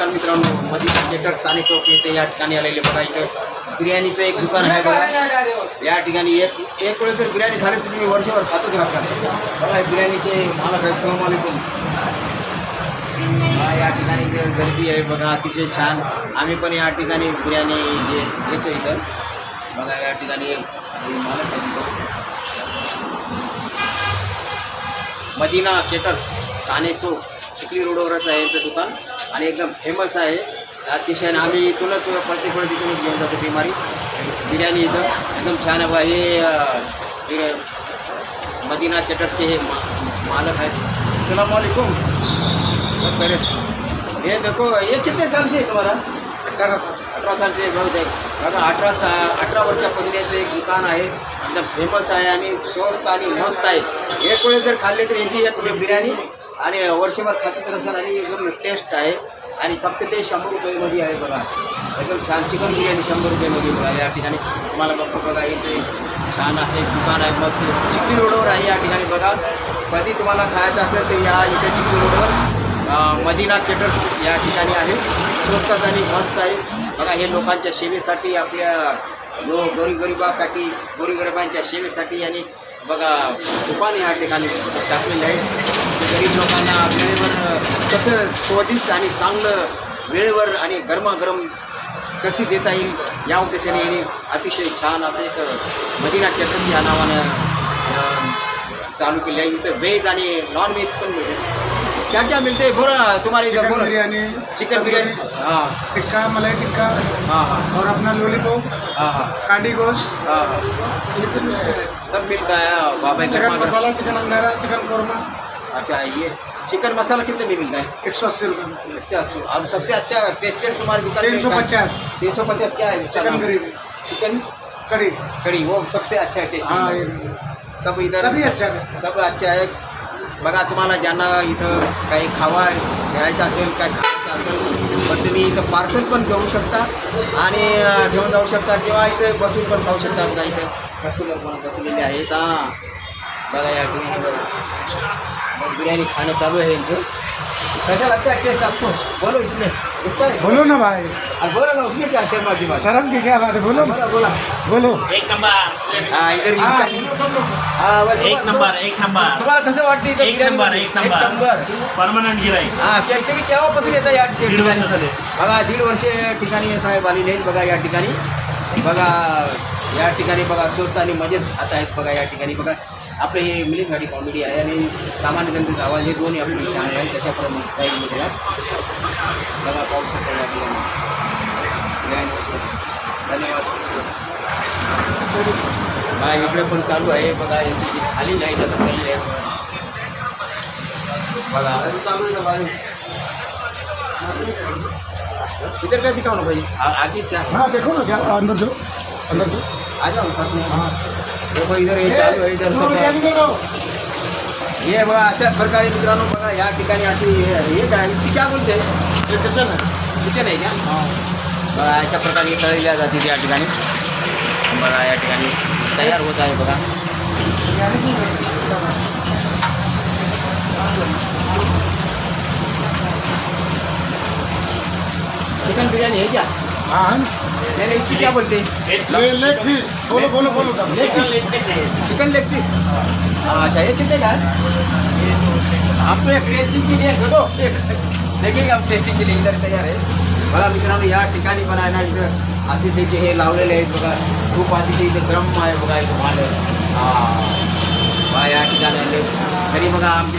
नमस्कार मित्रांनो मधी थिएटर साने चौक येथे या ठिकाणी आलेले बघा इथं बिर्याणीचं एक दुकान आहे बघा. या ठिकाणी एक एक वेळ जर बिर्याणी खाली तुम्ही वर्षभर खातच राहता बघा बिर्याणीचे मालक आहे सलाम वालेकुम या ठिकाणी जे गर्दी आहे बघा अतिशय छान. आम्ही पण या ठिकाणी बिर्याणी जे घेतो इथं. बघा या ठिकाणी मालक आहे मदिना केटर्स साने चौक चिखली रोडवरच आहे यांचं दुकान. आणि एकदम फेमस आहे. अतिशय आम्ही इथूनच प्रत्येक वेळेस इथूनच घेऊन जातो बिमारी. बिर्याणी इथं. एकदम छान हे मदिना केटर्सचे हे मा मालक आहेत. सलाम वालेकुम? ये देखो ये कितने साल से है साल अठरा साल. से बहुत आहे बघा अठरा सा अठरा वर्षापासून एक दुकान आहे. एकदम फेमस आहे आणि स्वस्त आणि मस्त आहे. एक वेळेस जर खाल्ले तर यांची एक बिर्याणी. आणि वर्षभर खातच राहतात आणि एकदम टेस्ट आहे. आणि फक्त ते शंभर रुपयेमध्ये आहे बघा. एकदम छान चिकन बिर्याणी शंभर रुपयेमध्ये बघा या ठिकाणी. तुम्हाला बघतो बघा इथे छान असं एक दुकान आहे मस्त चिखली रोडवर आहे या ठिकाणी बघा. कधी तुम्हाला खायचं असेल तर या इथे चिखली रोडवर मदिना केटर्स या ठिकाणी आहे. स्वस्तात आणि मस्त आहे. बघा हे लोकांच्या सेवेसाठी आपल्या जो गोरीगरिबासाठी गोरीगरिबांच्या सेवेसाठी आणि बघा दुकान या ठिकाणी टाकलेले आहे. गरीब लोकांना वेळेवर कसं स्वादिष्ट आणि चांगलं वेळेवर आणि गरमागरम कशी देता येईल या उद्देशाने यांनी अतिशय छान असं एक मदिना केटर्स या नावानं चालू केले आहे. इथं व्हेज आणि नॉन व्हेज पण मिळते. क्या क्या ना तुम्हारे इधर चिकन बोलो. बिरयानी चिकन बिरयानी हाँ. टिक्का मलाई टिक्का हाँ हाँ. और अपना लॉलीपॉप हाँ हाँ. कांडी गोश्त. हाँ हाँ. ये सब मिलता है। सब मिलता है बाबा चिकन मसाला चिकन अंगारा चिकन कौरमा अच्छा ये चिकन मसाला कितने में मिलता है? एक सौ अस्सी रुपये अच्छा सु- अब सबसे अच्छा टेस्टेड तुम्हारी दुकान तीन सौ पचास। तीन सौ पचास क्या है? चिकन? ग्रेवी चिकन कड़ी कड़ी वो सबसे अच्छा है हाँ। टेस्ट ये सब इधर सभी अच्छा है। सब अच्छा आहे बघा तुम्हाला ज्यांना इथं काही खावा घ्यायचं असेल काय खायचं असेल पण तुम्ही इथं पार्सल पण घेऊ शकता आणि घेऊन जाऊ शकता किंवा इथे बसून पण खाऊ शकता बघा इथं कस्टमर पण बसलेले आहेत हां बघा या ठिकाणी बघा बिर्याणी खाणं चालू आहे यांचं. कैसा लगता है टेस्ट आपको बोलो इसमें. है बोलो ना भाई. बोला ना उसमें क्या शर्मा की बात. शर्म की क्या बात है? बोलो. बोला बोला. बोलो. एक नंबर. हाँ इधर हाँ, हाँ एक नंबर एक नंबर. तुम्हाला कसं वाटतं इथं एक नंबर? एक नंबर. नंबर. परमनंट गिराईक. हा त्या तुम्ही केव्हापासून येता या ठिकाणी. बघा दीड वर्ष या ठिकाणी साहेब आलेले आहेत बघा या ठिकाणी. बघा या ठिकाणी बघा स्वस्त आणि मजेत आता आहेत बघा या ठिकाणी. बघा आपले हे मिलिंद गाडी कॉमेडी आहे आणि सामान्य जनतेचा आवाज़ हे दोन्ही आपले चॅनल आहे त्याच्यापर्यंत काही मिळेल बघा पाहू शकता या. धन्यवाद बघा इकडे पण चालू आहे बघा यांची जी खाली आहे आता चालली आहे बघा चालू आहे इधर क्या दिखाओ ना भाई आगे क्या हाँ देखो ना क्या अंदर जो अंदर जो आ जाओ साथ में हाँ देखो इधर हे चालू आहे इधर सब हे। बघा अशा प्रकारे मित्रांनो बघा या ठिकाणी अशी हे हे काय इसकी क्या बोलते? ये किचन है किचन आहे का? हाँ. बघा अशा प्रकारे तळल्या जाते या ठिकाणी. बघा या ठिकाणी तयार होत आहे बघा. चिकन बिरयानी है क्या? हाँ मैंने इसकी क्या बोलते हैं? लेग पीस बोलो बोलो बोलो। Leg piece chicken leg piece अच्छा ये कितने का है? आप तो एक टेस्टिंग के लिए दो। एक। देखेंगे आप टेस्टिंग के लिए इधर तयार आहे बघा मित्रांनो या ठिकाणी पण आहे ना इथं असे ते जे हे लावलेले आहेत बघा खूप अतिशय इथं गरम आहे बघा इथं भांडं हाँ। या ठिकाणी आले तरी बघा आमचे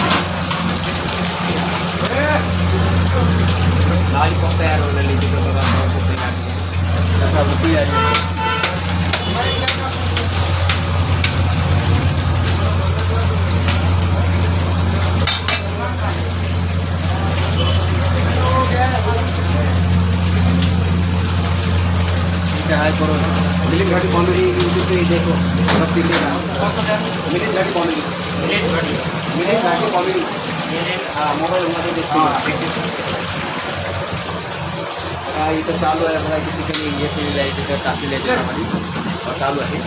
ಲಾಲಿಪಾಪ್ ತಯಾರುಗಳಲ್ಲಿ ಇದು ತಯಾರು हाय करो मिलिंद घाटी कॉमेडी यूट्यूब देखो सब मिलिंद घाटी कॉमेडी मिलिंद घाटी कॉमेडी हाँ। मोबाइल वहाँ पे इथं चालू आहे बघा की चिकन हे केलेलं आहे तिथं टाकलेलं आहे त्याच्यामध्ये. चालू आहे.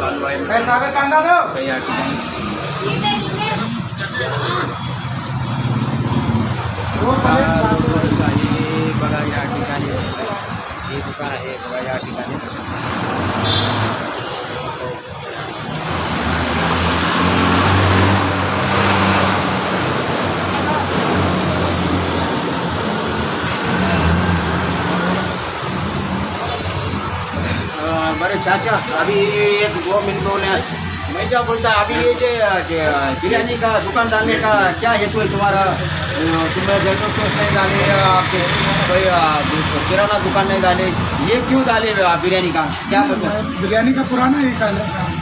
चालू आहे काही या ठिकाणी बघा या ठिकाणी. हे दुकान है बघा या ठिकाणी. बड़े चाचा अभी एक दो मिनट बोले मैं क्या बोलता अभी ये बिरयानी का दुकान डालने का क्या हेतु है तुम्हारा तुम्हें जनरल स्टोर नहीं डाले आपके कोई किराना दुकान नहीं डाले ये क्यों डाले बिरयानी का क्या बोलते बिरयानी का पुराना ही का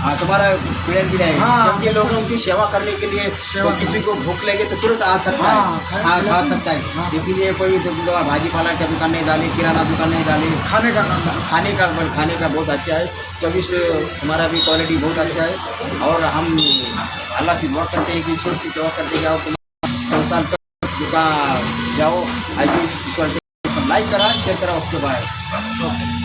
हाँ तुम्हारा बिरयानी भी है। हाँ। क्योंकि लोगों की सेवा करने के लिए सेवा तो किसी को भूख लगे तो तुरंत आ सकता हाँ, है हाँ खा सकता है। हाँ। इसीलिए कोई तो भाजी पाला का दुकान नहीं डाले किराना दुकान नहीं डाले। खाने का खाने का खाने का बहुत अच्छा है। चौबीस हमारा भी क्वालिटी बहुत अच्छा है। और हम अल्लाह से दुआ करते हैं कि ईश्वर से दुआ करते जाओ। तुम तक दुकान जाओ। ऐसे ईश्वर लाइक करा शेयर करा उसके बाद।